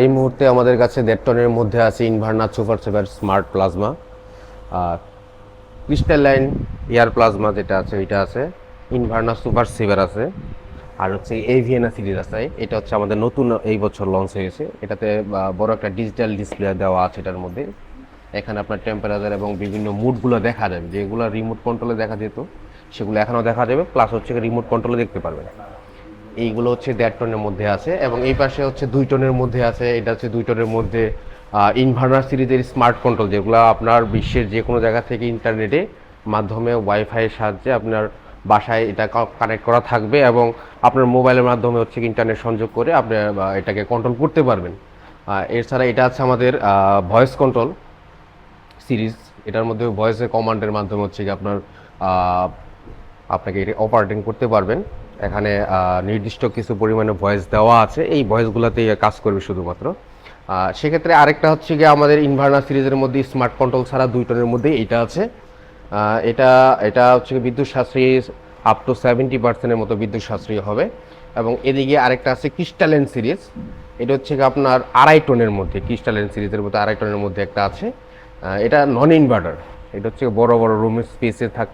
এই মুহূর্তে আমাদের কাছে দেড় টনের মধ্যে আছে inverter super saver smart plasma. Crystal line air plasma যেটা আছে, ওইটা আছে। ইনভার্নার সুপার সেভার আছে। আর হচ্ছে এভিএনা সিরিজ আছে। এটা হচ্ছে আমাদের নতুন এই বছর লঞ্চ হয়েছে। এটাতে বড় একটা ডিজিটাল ডিসপ্লে দেওয়া আছে এটার মধ্যে। এখানে আপনার টেম্পারেচার এবং বিভিন্ন মুডগুলো দেখা যাবে। যেগুলো রিমোট কন্ট্রোলে দেখা যেত, সেগুলো এখনও দেখা যাবে। প্লাস হচ্ছে রিমোট কন্ট্রোলে দেখতে পারবেন। এইগুলো হচ্ছে দেড় টনের মধ্যে আছে এবং এই পাশে হচ্ছে দুই টনের মধ্যে আছে। এটা হচ্ছে দুই টনের মধ্যে ইনভার্নার সিরিজের স্মার্ট কন্ট্রোল যেগুলো আপনার বিশ্বের যে কোনো জায়গা থেকে ইন্টারনেটে মাধ্যমে ওয়াইফাইয়ের সাহায্যে আপনার বাসায় এটা কানেক্ট করা থাকবে এবং আপনার মোবাইলের মাধ্যমে হচ্ছে ইন্টারনেট সংযোগ করে আপনি এটাকে কন্ট্রোল করতে পারবেন। এছাড়া এটা আছে আমাদের ভয়েস কন্ট্রোল সিরিজ, এটার মধ্যে ভয়েসের কমান্ডের মাধ্যমে হচ্ছে কি আপনার আপনাকে এটা অপারেটিং করতে পারবেন। এখানে নির্দিষ্ট কিছু পরিমাণে ভয়েস দেওয়া আছে। এই ভয়েসগুলোতেই কাজ করবে শুধুমাত্র। সেক্ষেত্রে আরেকটা হচ্ছে গিয়ে আমাদের ইনভার্নার সিরিজের মধ্যে স্মার্ট কন্ট্রোল ছাড়া দুই টনের মধ্যে এটা আছে। এটা এটা হচ্ছে বিদ্যুৎ সাশ্রয়ী আপ টু সেভেন্টি পার্সেন্টের মতো বিদ্যুৎ সাশ্রয়ী হবে। এবং এদিকে আরেকটা আছে ক্রিস্টালেন সিরিজ। এটা হচ্ছে গিয়ে আপনার আড়াই টনের মধ্যে ক্রিস্টালেন সিরিজের মধ্যে আড়াই টনের মধ্যে একটা আছে। এটা নন ইনভার্টার এটা হচ্ছে বড় বড় রুমের স্পেসে থাক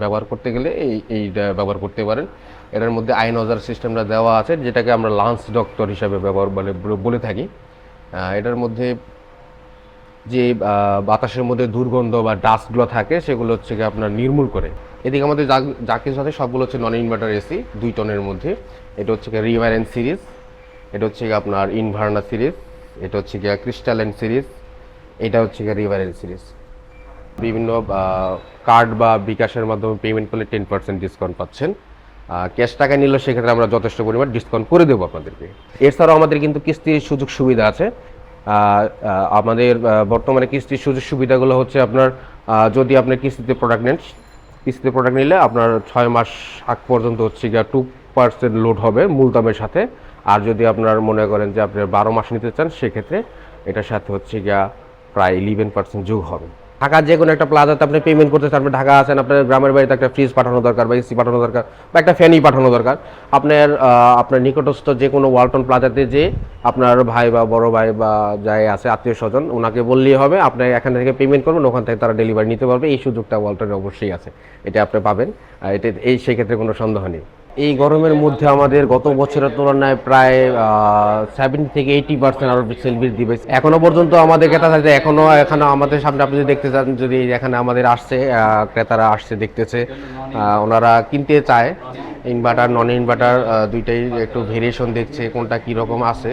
ব্যবহার করতে গেলে এই, এইটা ব্যবহার করতে পারেন। এটার মধ্যে আইন অজার সিস্টেমটা দেওয়া আছে, যেটাকে আমরা লাঞ্চ ডক্টর হিসাবে ব্যবহার বলে বলে থাকি। এটার মধ্যে যে বাতাসের মধ্যে দুর্গন্ধ বা ডাস্টগুলো থাকে, সেগুলো হচ্ছে আপনার নির্মূল করে। এদিকে আমাদের যা কিছু আছে, সবগুলো হচ্ছে নন ইনভার্টার এসি দুই টনের মধ্যে। এটা হচ্ছে গিয়ে রিভারেন্ট সিরিজ এটা হচ্ছে আপনার ইনভার্না সিরিজ এটা হচ্ছে গিয়ে ক্রিস্টালেন সিরিজ এটা হচ্ছে রিভারেন্ট সিরিজ বিভিন্ন কার্ড বা বিকাশের মাধ্যমে পেমেন্ট করলে টেন পার্সেন্ট ডিসকাউন্ট পাচ্ছেন। ক্যাশ টাকা নিলে সেক্ষেত্রে আমরা যথেষ্ট পরিমাণ ডিসকাউন্ট করে দেবো আপনাদেরকে। এছাড়াও আমাদের কিন্তু কিস্তির সুযোগ সুবিধা আছে। আমাদের বর্তমানে কিস্তির সুযোগ সুবিধাগুলো হচ্ছে আপনার যদি আপনি কিস্তিতে প্রোডাক্ট নেন, কিস্তিতে প্রোডাক্ট নিলে আপনার ছয় মাস আগ পর্যন্ত হচ্ছে গিয়ে টু পার্সেন্ট লোড হবে মূল দামের সাথে। আর যদি আপনার মনে করেন যে আপনি বারো মাস নিতে চান, সেক্ষেত্রে এটার সাথে হচ্ছে গিয়া প্রায় ইলেভেন পার্সেন্ট যোগ হবে। ঢাকার যে কোনো একটা প্লাজাতে আপনি পেমেন্ট করতে চান ঢাকা আছেন, আপনার গ্রামের বাড়িতে একটা ফ্রিজ পাঠানো দরকার বা এসি পাঠানো দরকার বা একটা ফ্যানই পাঠানো দরকার, আপনার আপনার নিকটস্থ যে কোনো ওয়ালটন প্লাজাতে যে আপনার ভাই বা বড় ভাই বা যাই আছে, আত্মীয় স্বজন ওনাকে বললেই হবে, আপনি এখান থেকে পেমেন্ট করবেন, ওখান থেকে তারা ডেলিভারি নিতে পারবে। এই সুযোগটা ওয়ালটনে অবশ্যই আছে, এটা আপনি পাবেন। এটা এই সেক্ষেত্রে কোনো সন্দেহ নেই। এই গরমের মধ্যে আমাদের গত বছরের তুলনায় প্রায় সেভেন্টি থেকে এইটি পার্সেন্ট আরও সেল বৃদ্ধি পেয়েছে এখনও পর্যন্ত আমাদের ক্রেতা থাকে এখনও এখানে আমাদের সামনে আপনি যদি দেখতে চান, যদি এখানে আমাদের আসছে ক্রেতারা আসছে, দেখতেছে ওনারা কিনতে চায়। ইনভার্টার নন ইনভার্টার দুইটাই একটু ভেরিয়েশন দেখছে, কোনটা কীরকম আছে।